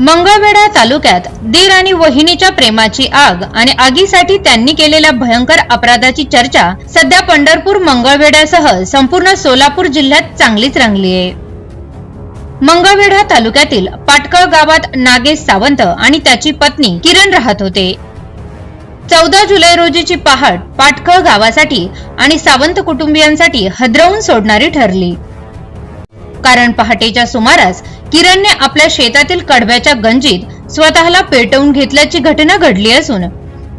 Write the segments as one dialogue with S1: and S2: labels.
S1: मंगळवेढा तालुक्यात दीर आणि वहिनीच्या प्रेमाची आग आणि आगीसाठी त्यांनी केलेल्या भयंकर अपराधाची चर्चा सध्या पंढरपूर मंगळवेढ्यासह संपूर्ण सोलापूर जिल्ह्यात चांगलीच रंगली आहे. मंगळवेढा तालुक्यातील पाटकळ गावात नागेश सावंत आणि त्याची पत्नी किरण राहत होते. चौदा जुलै रोजीची पहाट पाटकळ गावासाठी आणि सावंत कुटुंबियांसाठी हदरवून सोडणारी ठरली. कारण पहाटेच्या सुमारास किरणने आपल्या शेतातील कडव्याच्या गंजीत स्वतःला पेटवून घेतल्याची घटना घडली असून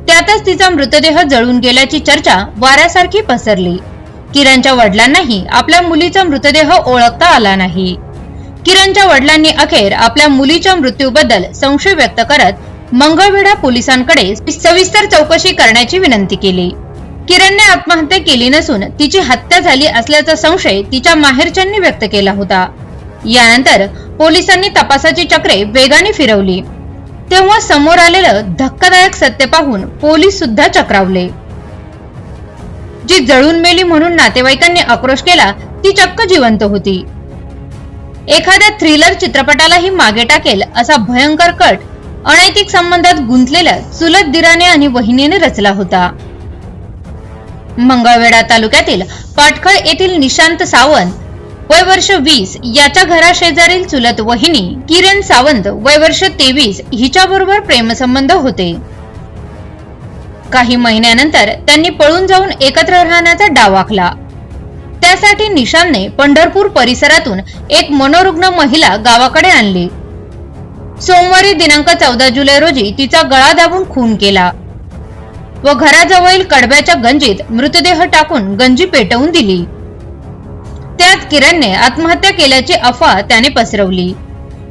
S1: त्यातच तिचा मृतदेह जळून गेल्याची चर्चा वाऱ्यासारखी पसरली. किरणच्या वडिलांनाही आपल्या मुलीचा मृतदेह ओळखता आला नाही. किरणच्या वडिलांनी अखेर आपल्या मुलीच्या मृत्यूबद्दल संशय व्यक्त करत मंगळवेढा पोलिसांकडे सविस्तर चौकशी करण्याची विनंती केली. किरणने आत्महत्या केली नसून तिची हत्या झाली असल्याचा संशय तिच्या माहेरच्यांनी व्यक्त केला होता. यानंतर पोलिसांनी तपासाची चक्रे वेगाने फिरवली. तेव्हा समोर आलेलं धक्कादायक सत्य पाहून पोलीस सुद्धा चक्रावले. जी जळून मेली म्हणून नातेवाईकांनी आक्रोश केला ती चक्क जिवंत होती. एखाद्या थ्रिलर चित्रपटालाही मागे टाकेल असा भयंकर कट अनैतिक संबंधात गुंतलेल्या चुलत दिराने आणि वहिनीने रचला होता. मंगळवेढा तालुक्यातील पाटखळ येथील निशांत सावंत वय वर्ष वीस याच्या घराशेजारील चुलत वहिनी किरण सावंत वय वर्ष तेवीस हिच्याबरोबर प्रेमसंबंध होते. काही महिन्यानंतर त्यांनी पळून जाऊन एकत्र राहण्याचा डाव आखला. त्यासाठी निशानने पंढरपूर परिसरातून एक मनोरुग्ण महिला गावाकडे आणली. सोमवारी दिनांक चौदा जुलै रोजी तिचा गळा दाबून खून केला व घराजवळील कडब्याच्या गंजीत मृतदेह टाकून गंजी पेटवून दिली. त्यात किरणने आत्महत्या केल्याची अफवा त्याने पसरवली.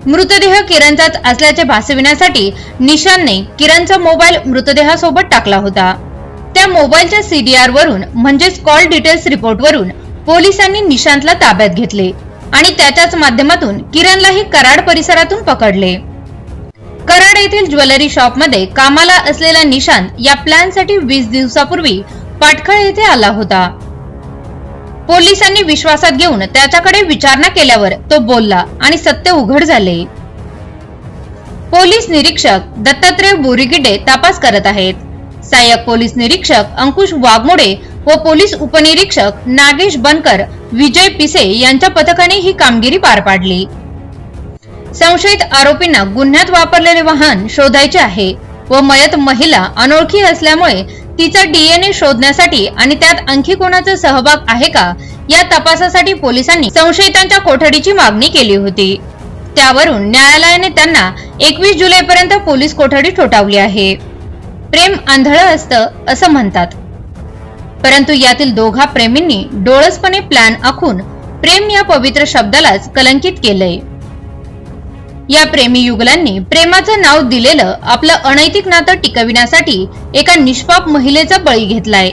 S1: मृतदेह किरणचाच असल्याचे भासविण्यासाठी निशानने किरणचा मोबाईल मृतदेहासोबत टाकला होता. त्या मोबाईलच्या सीडीआर वरून म्हणजेच कॉल डिटेल्स रिपोर्ट वरून पोलिसांनी निशांतला ताब्यात घेतले आणि त्याच्याच माध्यमातून किरणलाही कराड परिसरातून पकडले. कराड येथील ज्वेलरी शॉपमध्ये कामाला असलेला निशांत या प्लॅनसाठी वीस दिवसापूर्वी पाटखळ येथे आला होता. पोलिसांनी विश्वासात घेऊन त्याच्याकडे विचारणा केल्यावर तो बोलला आणि सत्य उघड झाले. पोलीस निरीक्षक दत्तात्रय बोरिगिडे तपास करत आहेत. सहाय्यक पोलीस निरीक्षक अंकुश वाघमोडे व पोलीस उपनिरीक्षक नागेश बनकर विजय पिसे यांच्या पथकाने ही कामगिरी पार पाडली. संशयित आरोपींना गुन्ह्यात वापरलेले वाहन शोधायचे आहे व मयत महिला अनोळखी असल्यामुळे तिचा डीएनए शोधण्यासाठी आणि त्यात आणखी कोणाचा सहभाग आहे का या तपासासाठी पोलिसांनी संशयितांच्या कोठडीची मागणी केली होती. त्यावरून न्यायालयाने त्यांना एकवीस जुलै पर्यंत पोलीस कोठडी ठोठावली आहे. प्रेम आंधळं असतं असं म्हणतात. परंतु यातील दोघा प्रेमींनी डोळसपणे प्लॅन आखून प्रेम या पवित्र शब्दालाच कलंकित केलंय. या प्रेमी युगलांनी प्रेमाचं नाव दिलेलं आपलं अनैतिक नातं टिकविण्यासाठी एका निष्पाप महिलेचा बळी घेतलाय.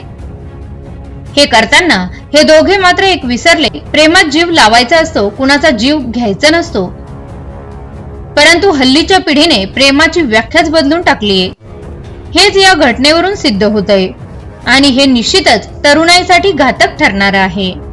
S1: हे करताना हे दोघे मात्र एक विसरले प्रेमात जीव लावायचा असतो कुणाचा जीव घ्यायचा नसतो. परंतु हल्लीच्या पिढीने प्रेमाची व्याख्याच बदलून टाकलीये. हेच या घटनेवरून सिद्ध होतंय. आणि हे निश्चितच तरुणाईसाठी घातक ठरणार आहे.